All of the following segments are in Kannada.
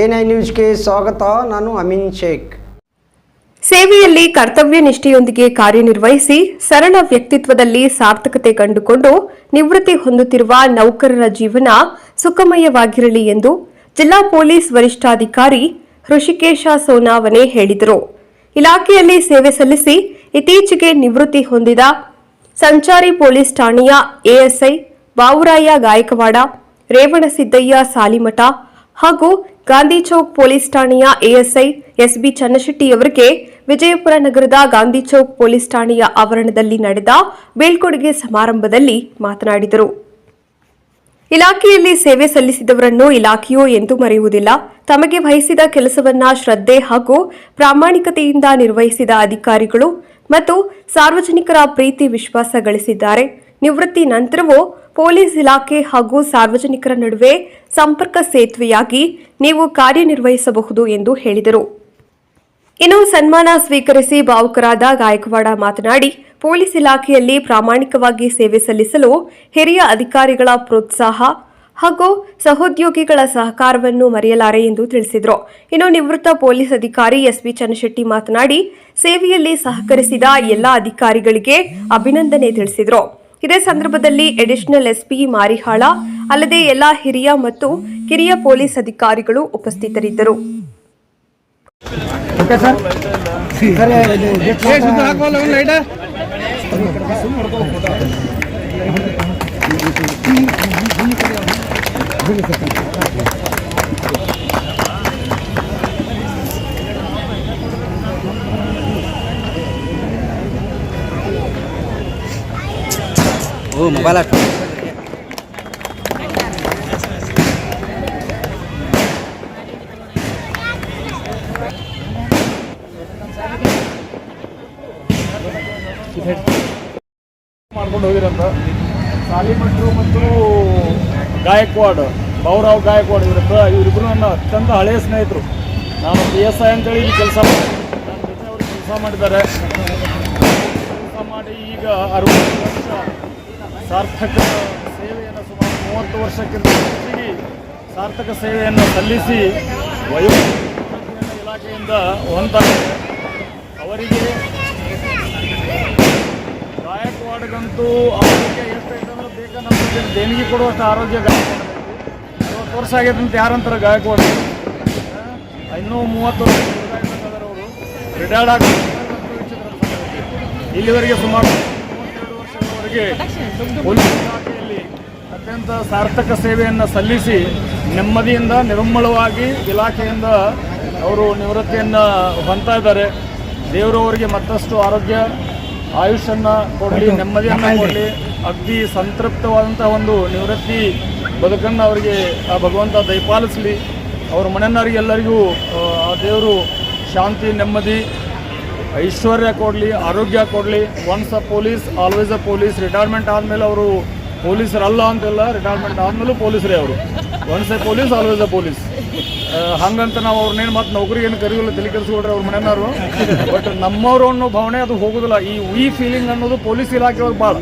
ಎನ್ ಐ ನ್ಯೂಸ್ಗೆ ಸ್ವಾಗತ. ನಾನು ಅಮಿನ್ ಶೇಖ್. ಸೇವೆಯಲ್ಲಿ ಕರ್ತವ್ಯ ನಿಷ್ಠೆಯೊಂದಿಗೆ ಕಾರ್ಯನಿರ್ವಹಿಸಿ ಸರಳ ವ್ಯಕ್ತಿತ್ವದಲ್ಲಿ ಸಾರ್ಥಕತೆ ಕಂಡುಕೊಂಡು ನಿವೃತ್ತಿ ಹೊಂದುತ್ತಿರುವ ನೌಕರರ ಜೀವನ ಸುಖಮಯವಾಗಿರಲಿ ಎಂದು ಜಿಲ್ಲಾ ಪೊಲೀಸ್ ವರಿಷ್ಠಾಧಿಕಾರಿ ಹೃಷಿಕೇಶ ಸೋನಾವನೆ ಹೇಳಿದರು. ಇಲಾಖೆಯಲ್ಲಿ ಸೇವೆ ಸಲ್ಲಿಸಿ ಇತ್ತೀಚೆಗೆ ನಿವೃತ್ತಿ ಹೊಂದಿದ ಸಂಚಾರಿ ಪೊಲೀಸ್ ಠಾಣೆಯ ಎಎಸ್ಐ, ಬಾವುರಾಯ ಗಾಯಕವಾಡ ರೇವಣಸಿದ್ದಯ್ಯ ಸಾಲಿಮಠ ಹಾಗೂ ಗಾಂಧಿ ಚೌಕ್ ಪೊಲೀಸ್ ಠಾಣೆಯ ಎಎಸ್ಐ ಎಸ್ಬಿ ಚನ್ನಶೆಟ್ಟಿಯವರಿಗೆ ವಿಜಯಪುರ ನಗರದ ಗಾಂಧಿ ಚೌಕ್ ಪೊಲೀಸ್ ಠಾಣೆಯ ಆವರಣದಲ್ಲಿ ನಡೆದ ಬೀಳ್ಕೊಡುಗೆ ಸಮಾರಂಭದಲ್ಲಿ ಮಾತನಾಡಿದರು. ಇಲಾಖೆಯಲ್ಲಿ ಸೇವೆ ಸಲ್ಲಿಸಿದವರನ್ನು ಇಲಾಖೆಯು ಎಂದೂ ಮರೆಯುವುದಿಲ್ಲ. ತಮಗೆ ವಹಿಸಿದ ಕೆಲಸವನ್ನ ಶ್ರದ್ಧೆ ಹಾಗೂ ಪ್ರಾಮಾಣಿಕತೆಯಿಂದ ನಿರ್ವಹಿಸಿದ ಅಧಿಕಾರಿಗಳು ಮತ್ತು ಸಾರ್ವಜನಿಕರ ಪ್ರೀತಿ ವಿಶ್ವಾಸ ಗಳಿಸಿದ್ದಾರೆ. ನಿವೃತ್ತಿ ನಂತರವೂ ಪೊಲೀಸ್ ಇಲಾಖೆ ಹಾಗೂ ಸಾರ್ವಜನಿಕರ ನಡುವೆ ಸಂಪರ್ಕ ಸೇತುವೆಯಾಗಿ ನೀವು ಕಾರ್ಯನಿರ್ವಹಿಸಬಹುದು ಎಂದು ಹೇಳಿದರು. ಇನ್ನು ಸನ್ಮಾನ ಸ್ವೀಕರಿಸಿ ಭಾವುಕರಾದ ಗಾಯಕವಾಡ ಮಾತನಾಡಿ, ಪೊಲೀಸ್ ಇಲಾಖೆಯಲ್ಲಿ ಪ್ರಾಮಾಣಿಕವಾಗಿ ಸೇವೆ ಸಲ್ಲಿಸಲು ಹಿರಿಯ ಅಧಿಕಾರಿಗಳ ಪ್ರೋತ್ಸಾಹ ಹಾಗೂ ಸಹೋದ್ಯೋಗಿಗಳ ಸಹಕಾರವನ್ನು ಮರೆಯಲಾರೆ ಎಂದು ತಿಳಿಸಿದರು. ಇನ್ನು ನಿವೃತ್ತ ಪೊಲೀಸ್ ಅಧಿಕಾರಿ ಎಸ್ವಿ ಚನ್ನಶೆಟ್ಟಿ ಮಾತನಾಡಿ, ಸೇವೆಯಲ್ಲಿ ಸಹಕರಿಸಿದ ಎಲ್ಲ ಅಧಿಕಾರಿಗಳಿಗೆ ಅಭಿನಂದನೆ ತಿಳಿಸಿದರು. ಇದೇ ಸಂದರ್ಭದಲ್ಲಿ ಅಡಿಷನಲ್ ಎಸ್ಪಿ ಮಾರಿಹಾಳ ಅಲ್ಲದೆ ಎಲ್ಲಾ ಹಿರಿಯ ಮತ್ತು ಕಿರಿಯ ಪೊಲೀಸ್ ಅಧಿಕಾರಿಗಳು ಉಪಸ್ಥಿತರಿದ್ದರು ಓಕೆ ಸರ್ ಸರ್ ಇದು ಎಷ್ಟು ಓ ಮೊಬೈಲ್ ಅಷ್ಟು ಮಾಡ್ಕೊಂಡು ಹೋಗಿರಂತ ಸಾಲಿಮಠರು ಮತ್ತು ಗಾಯಕ್ವಾಡ್ ಬೌರಾವ್ ಗಾಯಕ್ವಾಡ್ ಇವರಿಬ್ಬರು ಇವರಿಬ್ಬರು ನನ್ನ ಅತ್ಯಂತ ಹಳೆಯ ಸ್ನೇಹಿತರು. ನಾನು ಪಿ ಎಸ್ ಐ ಅಂತೇಳಿ ಇಲ್ಲಿ ಕೆಲಸ ಕೆಲಸ ಮಾಡಿದ್ದಾರೆ. ಕೆಲಸ ಮಾಡಿ ಈಗ ಅರವತ್ತು ಸಾರ್ಥಕ ಸೇವೆಯನ್ನು ಸುಮಾರು ಮೂವತ್ತು ವರ್ಷಕ್ಕಿಂತ ಹೆಚ್ಚಿಗೆ ಸಾರ್ಥಕ ಸೇವೆಯನ್ನು ಸಲ್ಲಿಸಿ ವಯೋ ಇಲಾಖೆಯಿಂದ ಹೊಂತಾರೆ ಅವರಿಗೆ ಗಾಯಕ್ವಾಡ್ಗಂತೂ ಆರೋಗ್ಯ ಎಷ್ಟೈತೆ ಅಂದ್ರೆ ಬೇಕಾ ನಮ್ಗೆ ದೇಣಿಗೆ ಕೊಡುವಷ್ಟು ಆರೋಗ್ಯ ಐವತ್ತು ಅರವತ್ತು ವರ್ಷ ಆಗೈತೆ ಅಂತ ಯಾರಂತಾರೆ ಗಾಯಕ್ವಾಡ ಇನ್ನೂ ಮೂವತ್ತು ವರ್ಷ ಅವರು ರಿಟೈರ್ಡ್ ಆಗ ಇಲ್ಲಿವರೆಗೆ ಸುಮಾರು ಪೊಲೀಸ್ ಇಲಾಖೆಯಲ್ಲಿ ಅತ್ಯಂತ ಸಾರ್ಥಕ ಸೇವೆಯನ್ನು ಸಲ್ಲಿಸಿ ನೆಮ್ಮದಿಯಿಂದ ನಿರ್ಮಲವಾಗಿ ಇಲಾಖೆಯಿಂದ ಅವರು ನಿವೃತ್ತಿಯನ್ನು ಹೊಂತಾ ಇದ್ದಾರೆ. ದೇವರು ಅವರಿಗೆ ಮತ್ತಷ್ಟು ಆರೋಗ್ಯ ಆಯುಷನ್ನು ಕೊಡಲಿ ನೆಮ್ಮದಿಯನ್ನು ಕೊಡಲಿ ಅಗ್ದಿ ಸಂತೃಪ್ತವಾದಂಥ ಒಂದು ನಿವೃತ್ತಿ ಬದುಕನ್ನು ಅವರಿಗೆ ಆ ಭಗವಂತ ದಯಪಾಲಿಸಲಿ. ಅವ್ರ ಮನೆಯವರಿಗೆಲ್ಲರಿಗೂ ಆ ದೇವರು ಶಾಂತಿ ನೆಮ್ಮದಿ ಐಶ್ವರ್ಯ ಕೊಡಲಿ, ಆರೋಗ್ಯ ಕೊಡಲಿ once a police always a police retirement ಆದಮೇಲೆ ಅವರು ಪೊಲೀಸರಲ್ಲ ಅಂತಿಲ್ಲ ರಿಟೈರ್ಮೆಂಟ್ ಆದಮೇಲೂ ಪೊಲೀಸರೇ ಅವರು. Once a police always a police ಹಂಗಂತ ನಾವು ಅವ್ರನ್ನೇನು ಮತ್ತೆ ನೌಕರಿಗೇನು ಕರೆಯೋಲ್ಲ, ತಲೆ ಕೆಡಿಸ್ಕೊಡ್ರಿ ಅವ್ರ ಮನೆಯವರು. ಬಟ್ ನಮ್ಮವರು ಅನ್ನೋ ಭಾವನೆ ಅದು ಹೋಗೋದಿಲ್ಲ. ಈ ವಿ ಫೀಲಿಂಗ್ ಅನ್ನೋದು ಪೊಲೀಸ್ ಇಲಾಖೆ ಒಳಗೆ ಭಾಳ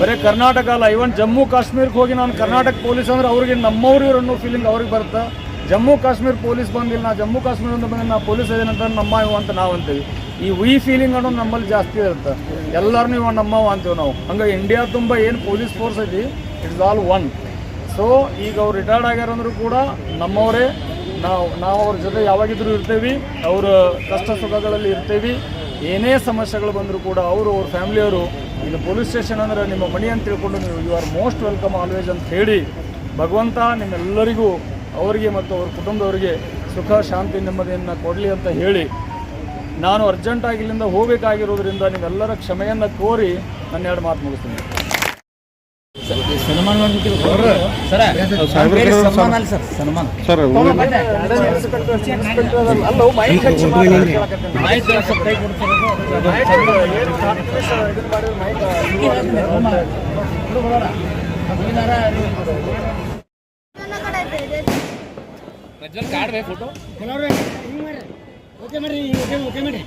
ಬರೀ ಕರ್ನಾಟಕ ಅಲ್ಲ ಇವನ್ ಜಮ್ಮು ಕಾಶ್ಮೀರಕ್ಕೆ ಹೋಗಿ ನಾನು ಕರ್ನಾಟಕ ಪೊಲೀಸ್ ಅಂದ್ರೆ ಅವ್ರಿಗೆ ನಮ್ಮವ್ರು ಇವ್ರು ಅನ್ನೋ ಫೀಲಿಂಗ್ ಅವ್ರಿಗೆ ಬರುತ್ತೆ? ಜಮ್ಮು ಕಾಶ್ಮೀರ ಪೊಲೀಸ್ ಬಂದಿಲ್ಲ, ನಾ ಜಮ್ಮು ಕಾಶ್ಮೀರದಿಂದ ಬಂದ ನಾ ಪೊಲೀಸ್ ಇದೇನಂತ ನಮ್ಮ ಇವು ಅಂತ ನಾವು ಅಂತೀವಿ. ಈ ವಿ ಫೀಲಿಂಗ್ ಅನ್ನೋದು ನಮ್ಮಲ್ಲಿ ಜಾಸ್ತಿ ಇರುತ್ತೆ. ಎಲ್ಲರೂ ಇವ ನಮ್ಮವ ಅಂತೀವಿ ನಾವು. ಹಂಗೆ ಇಂಡಿಯಾ ತುಂಬ ಏನು ಪೊಲೀಸ್ ಫೋರ್ಸ್ ಐತಿ ಇಟ್ಸ್ ಆಲ್ ಒನ್ ಸೊ ಈಗ ಅವ್ರು ರಿಟೈರ್ಡ್ ಆಗ್ಯಾರಂದ್ರೂ ಕೂಡ ನಮ್ಮವರೇ, ನಾವು ನಾವು ಅವ್ರ ಜೊತೆ ಯಾವಾಗಿದ್ರೂ ಇರ್ತೇವೆ, ಅವರ ಕಷ್ಟ ಸುಖಗಳಲ್ಲಿ ಇರ್ತೇವೆ, ಏನೇ ಸಮಸ್ಯೆಗಳು ಬಂದರೂ ಕೂಡ ಅವರು ಅವ್ರ ಫ್ಯಾಮಿಲಿಯವರು ಇಲ್ಲಿ ಪೊಲೀಸ್ ಸ್ಟೇಷನ್ ಅಂದರೆ ನಿಮ್ಮ ಮಣಿ ಅಂತ ತಿಳ್ಕೊಂಡು ನೀವು you are most welcome always ಅಂತ ಹೇಳಿ, ಭಗವಂತ ನಿಮ್ಮೆಲ್ಲರಿಗೂ, ಅವರಿಗೆ ಮತ್ತು ಅವ್ರ ಕುಟುಂಬದವರಿಗೆ ಸುಖ, ಶಾಂತಿ, ನೆಮ್ಮದಿಯನ್ನು ಕೊಡಲಿ ಅಂತ ಹೇಳಿ ನಾನು ಅರ್ಜೆಂಟಾಗಿ ಇಲ್ಲಿಂದ ಹೋಗಬೇಕಾಗಿರೋದ್ರಿಂದ ನೀವೆಲ್ಲರ ಕ್ಷಮೆಯನ್ನು ಕೋರಿ ನನ್ನ ಎರಡು ಮಾತು ಮುಗಿಸ್ತೀನಿ. ಓಕೆ ಮಾಡ್ರಿ ಓಕೆ ಓಕೆ ಮಾಡ್ರಿ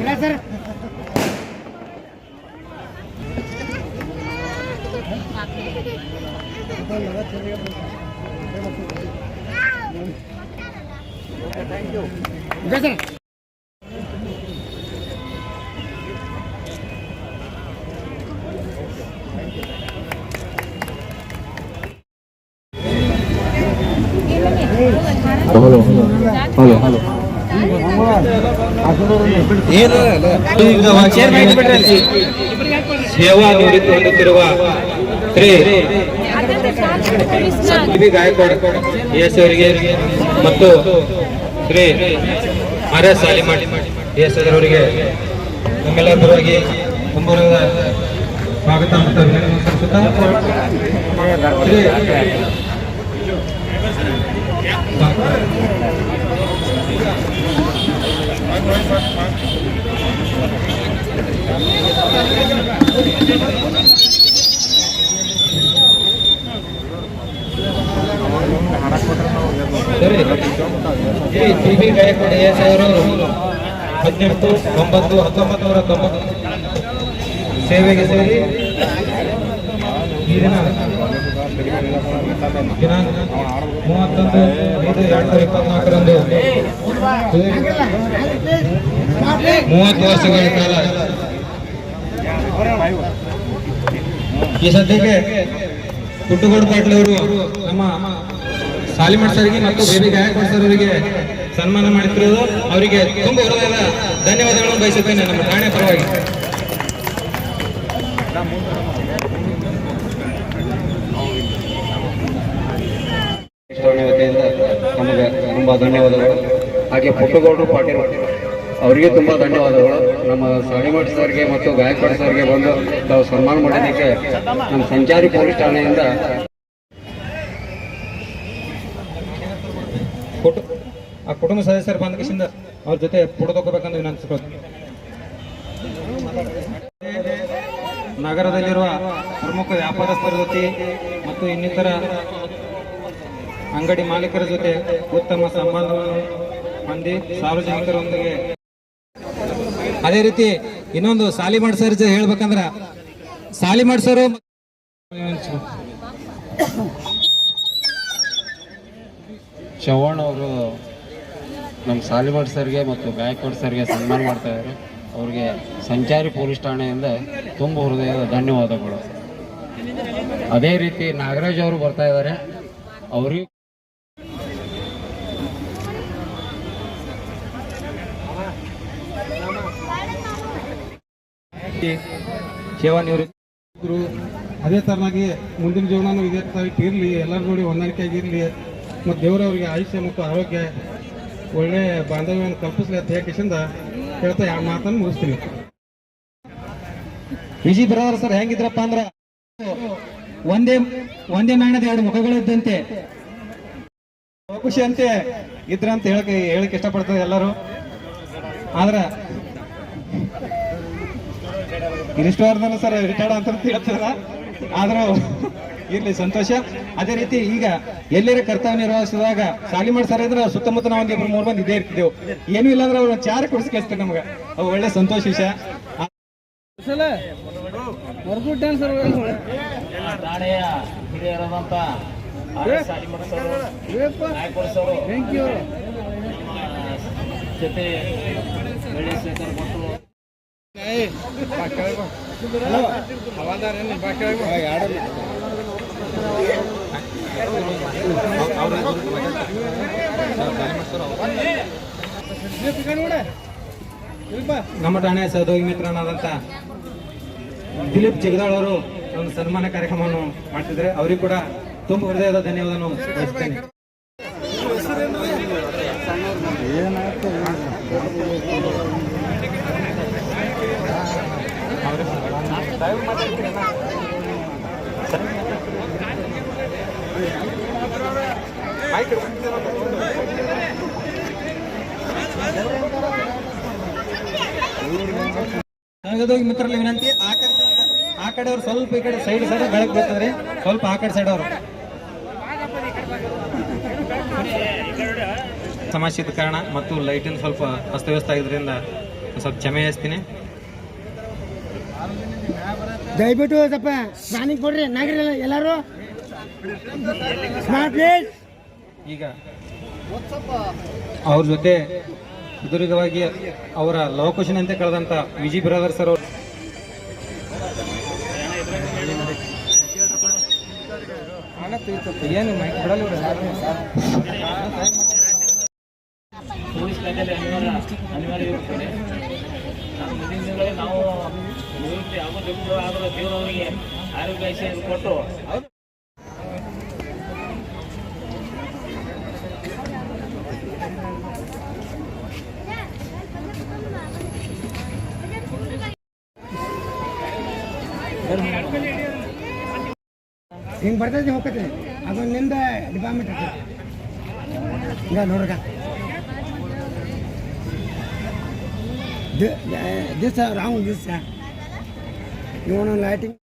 ಇಲ್ಲ ಸರ್ ಇದೆ ಹಲೋ ಸೇವಾ ನಿವೃತ್ತಿ ಶ್ರೀ ಗಾಯಕವಾಡ್ ಎಸ್ ಅವರಿಗೆ ಮತ್ತು Shri R S Salimath S ಅವರಿಗೆ ನಮ್ಮೆಲ್ಲರ ಪರವಾಗಿ ತುಂಬುರದ ಸ್ವಾಗತ ಮತ್ತು Shri T B Gaikwad S ಅವರು ಹದಿನೆಂಟು ಒಂಬತ್ತು ಹತ್ತೊಂಬತ್ತು ನೂರ ತೊಂಬತ್ತು ಸೇವೆಗೆ ಸೇರಿ. ಈ ದಿನ ದಿನಾಂಕ ಮೂವತ್ತೊಂದು ಐದು ಎರಡು ಸಾವಿರದ ಇಪ್ಪತ್ನಾಲ್ಕರಂದು ಮೂವತ್ತು ವರ್ಷಗಳ ಕಾಲ ಈ ಸದ್ಯಕ್ಕೆ ಪುಟ್ಟಗೌಡ ಪಾಟೀಲ್ ಅವರು ನಮ್ಮ ಸಾಲಿಮಠ್ ಸರ್ಗೆ ಮತ್ತು ಬೇಬಿ ಗಾಯಕವಾಡ್ ಸರ್ ಅವರಿಗೆ ಸನ್ಮಾನ ಮಾಡುತ್ತಿರುವುದು ಅವರಿಗೆ ತುಂಬ ಹೃದಯದ ಧನ್ಯವಾದಗಳನ್ನು ಬಯಸುತ್ತೇನೆ ನಮ್ಮ ಠಾಣೆ ಪರವಾಗಿ ವತಿಯಿಂದ ನಮಗೆ ತುಂಬಾ ಧನ್ಯವಾದಗಳು ಹಾಗೆ ಪುಟ್ಟಗೌಡರು ಪಾಟೀಲ್. ಅವರಿಗೆ ತುಂಬ ಧನ್ಯವಾದಗಳು. ನಮ್ಮ ಸಾಣಿಮಠ ಸರ್ಗೆ ಮತ್ತು ಗಾಯಕವಾಡ್ ಸರ್ಗೆ ಬಂದು ತಾವು ಸನ್ಮಾನ ಮಾಡಿದ್ದಕ್ಕೆ ನಮ್ಮ ಸಂಚಾರಿ ಪೊಲೀಸ್ ಠಾಣೆಯಿಂದ ಆ ಕುಟುಂಬ ಸದಸ್ಯರು ಬಂದ ಕಿಸಿಂದ ಅವ್ರ ಜೊತೆ ಫೋಟೋ ತಗೋಬೇಕಂತ ನಗರದಲ್ಲಿರುವ ಪ್ರಮುಖ ವ್ಯಾಪಾರಸ್ಥರ ಜೊತೆ ಮತ್ತು ಇನ್ನಿತರ ಅಂಗಡಿ ಮಾಲೀಕರ ಜೊತೆ ಉತ್ತಮ ಸಂಬಂಧವನ್ನು ಹೊಂದಿ ಸಾರ್ವಜನಿಕರೊಂದಿಗೆ. ಅದೇ ರೀತಿ ಇನ್ನೊಂದು ಸಾಲಿಮಠ ಸರ್ ಹೇಳ್ಬೇಕಂದ್ರ ಸಾಲಿಮಠ ಸರ್ ಚವ್ಹಾಣ್ ಅವರು ನಮ್ಮ ಸಾಲಿಮಠ ಸರ್ಗೆ ಮತ್ತು ಗಾಯಕ್ವಾಡ್ ಸರ್ಗೆ ಸನ್ಮಾನ ಮಾಡ್ತಾ ಇದ್ದಾರೆ ಅವ್ರಿಗೆ ಸಂಚಾರಿ ಪೊಲೀಸ್ ಠಾಣೆಯಿಂದ ತುಂಬ ಹೃದಯದ ಧನ್ಯವಾದಗಳು. ಅದೇ ರೀತಿ ನಾಗರಾಜ್ ಅವರು ಬರ್ತಾ ಇದ್ದಾರೆ ಅವರಿಗೂ ಸೇವಾ ನಿವೃತ್ತಿ. ಇದ್ರು. ಅದೇ ತರನಾಗಿ ಮುಂದಿನ ಜೀವನನೂ ಇದೇ ತರ ಇರಲಿ ಎಲ್ಲರೂ ನೋಡಿ ಹೊಂದಾಣಿಕೆ ಆಗಿರಲಿ ಮತ್ತು ದೇವರವರಿಗೆ ಆಯುಷ್ಯ ಮತ್ತು ಆರೋಗ್ಯ ಒಳ್ಳೆ ಬಾಂಧವ್ಯವನ್ನು ಕಲ್ಪಿಸಲಿ ಅಂತ ಹೇಳಕಿಸಿಂದ ಹೇಳ್ತಾ ಯಾವ ಮಾತನ್ನು ಮುಗಿಸ್ತೀನಿ. ವಿಜಿ ಬ್ರದರ್ ಸರ್ ಹೆಂಗಿದ್ರಪ್ಪ ಅಂದ್ರೆ? ಒಂದೇ ಒಂದೇ ನಾಣ್ಯದ ಎರಡು ಮುಖಗಳಿದ್ದಂತೆ ಖುಷಿ ಅಂತೆ ಇದ್ರಂತ ಹೇಳಕ್ ಹೇಳಕ್ ಇಷ್ಟಪಡ್ತಾರೆ ಎಲ್ಲರೂ. ಆದ್ರ ಇರಿಷ್ಟವರ್ಧನ ಸರ್ ರಿಟೈರ್ಡ್ ಅಂತ ಹೇಳ್ತಾರ ಆದ್ರೂ ಇರ್ಲಿ ಸಂತೋಷ. ಅದೇ ರೀತಿ ಈಗ ಎಲ್ಲರ ಕರ್ತವ್ಯ ನಿರ್ವಹಿಸಿದಾಗ ಸಾಲಿಮಾಡ್ ಸರ್ ಇದ್ರೆ ಸುತ್ತಮುತ್ತ ನಾವು ಒಂದು ಮೂರ್ ಮಂದಿ ಇದೇ ಇರ್ತಿದ್ದೆವು. ಏನು ಇಲ್ಲ ಅಂದ್ರೆ ಅವ್ರು ಚಾರ ಕೇಳ್ತಾರೆ ನಮ್ಗೆ. ಅವು ಒಳ್ಳೆ ಸಂತೋಷ ವಿಷಯ. ಜೊತೆ ನಮ್ಮ ಠಾಣೆ ಸಹೋಗಿ ಮಿತ್ರನಾದಂತ ದಿಲೀಪ್ ಜಗದಾಳ್ ಅವರು ಒಂದು ಸನ್ಮಾನ ಕಾರ್ಯಕ್ರಮವನ್ನು ಮಾಡ್ತಿದ್ರೆ ಅವರಿಗೂ ಕೂಡ ತುಂಬ ಹೃದಯದ ಧನ್ಯವಾದವನ್ನು ಸಹೋದ್ಯೋಗಿ ಮಿತ್ರರಲ್ಲಿ ವಿನಂತಿ ಆ ಕಡೆ ಆ ಕಡೆ ಅವ್ರು ಸ್ವಲ್ಪ ಈ ಕಡೆ ಸೈಡ್ ಸೈಡ್ ಬೆಳಕ್ ಬರ್ತದ್ರಿ ಸ್ವಲ್ಪ ಆ ಕಡೆ ಸೈಡ್ ಅವರು. ಸಮಸ್ಯೆ ಇದ್ದ ಕಾರಣ ಮತ್ತು ಲೈಟಿನ ಸ್ವಲ್ಪ ಅಸ್ತವ್ಯಸ್ತ ಆಗಿದ್ರಿಂದ ಸ್ವಲ್ಪ ಕ್ಷಮೆ ಹಾಸ್ತೀನಿ ದಯವಿಟ್ಟು ಸ್ವಲ್ಪ ಸ್ನಾನಿಗೆ ಕೊಡ್ರಿ. ನಾಗರ ಎಲ್ಲರೂ ಈಗ ಅವ್ರ ಜೊತೆ ಸುದೀರ್ಘವಾಗಿ ಅವರ ಲವಕುಶನಂತೆ ಅಂತ ಕಳೆದಂತ ವಿಜಿ ಬ್ರದರ್ ಸರ್ ಅವರು. ಏನು ಬಿಡಲ್ಲ ಪೊಲೀಸ್ ಕಾಯ್ದೆಯಲ್ಲಿ ಅನಿವಾರ್ಯ ಅನಿವಾರ್ಯ ಇರುತ್ತದೆ. ಮುಂದಿನ ದಿನಗಳಲ್ಲಿ ನಾವು ನಿವೃತ್ತಿ ಆಗೋದು ಆದರೂ ದೇವರವರಿಗೆ ಆರೋಗ್ಯ ಕೊಟ್ಟು ಹಿಂಗೆ ಬರ್ತೈತಿ ಹೋಗ್ತೈತಿ ಅದು ನಿಂದ ಡಿಪಾರ್ಟ್ಮೆಂಟ್ ಐತಿ ಈಗ ನೋಡ್ರಿ ದಿವಸ ರಾಂಗ್ ದಿವಸ. ಇವನು ಲೈಟಿಂಗ್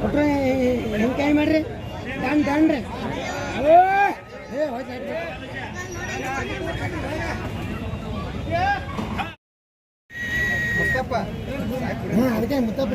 ಕೊಟ್ರೆ ಹೆಂಗೆ ಕೈ ಮಾಡ್ರಿ? ದಾನ್ ದಾನ್ರಿ ಹಲೋ ಏ ಹೋಯ್ತು. ಅದಕ್ಕೆ ಮುತ್ತಪ್ಪ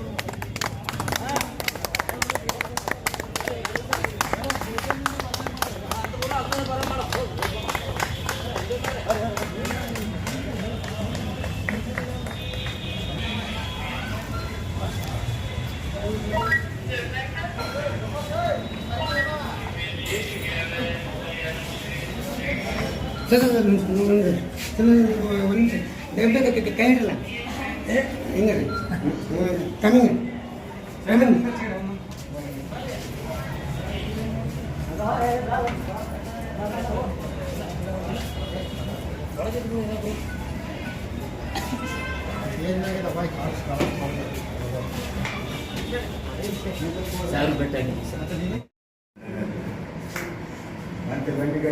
ಸರ್ ಸರ್ ಒಂದು ಒಂದು ದಯವಿಟ್ಟು ಕೈ ಇಡಲ್ಲ ಹಿಂಗೆ ರೀ ಕಮ್ಮಿಂಗ್ ಕಮ್ಮಿಂಗ್ ಸಾವಿರ ಭೇಟಿಯಾಗಿದೆ ಸರ್ ಮತ್ತೆ ಬಂಡಿಗೆ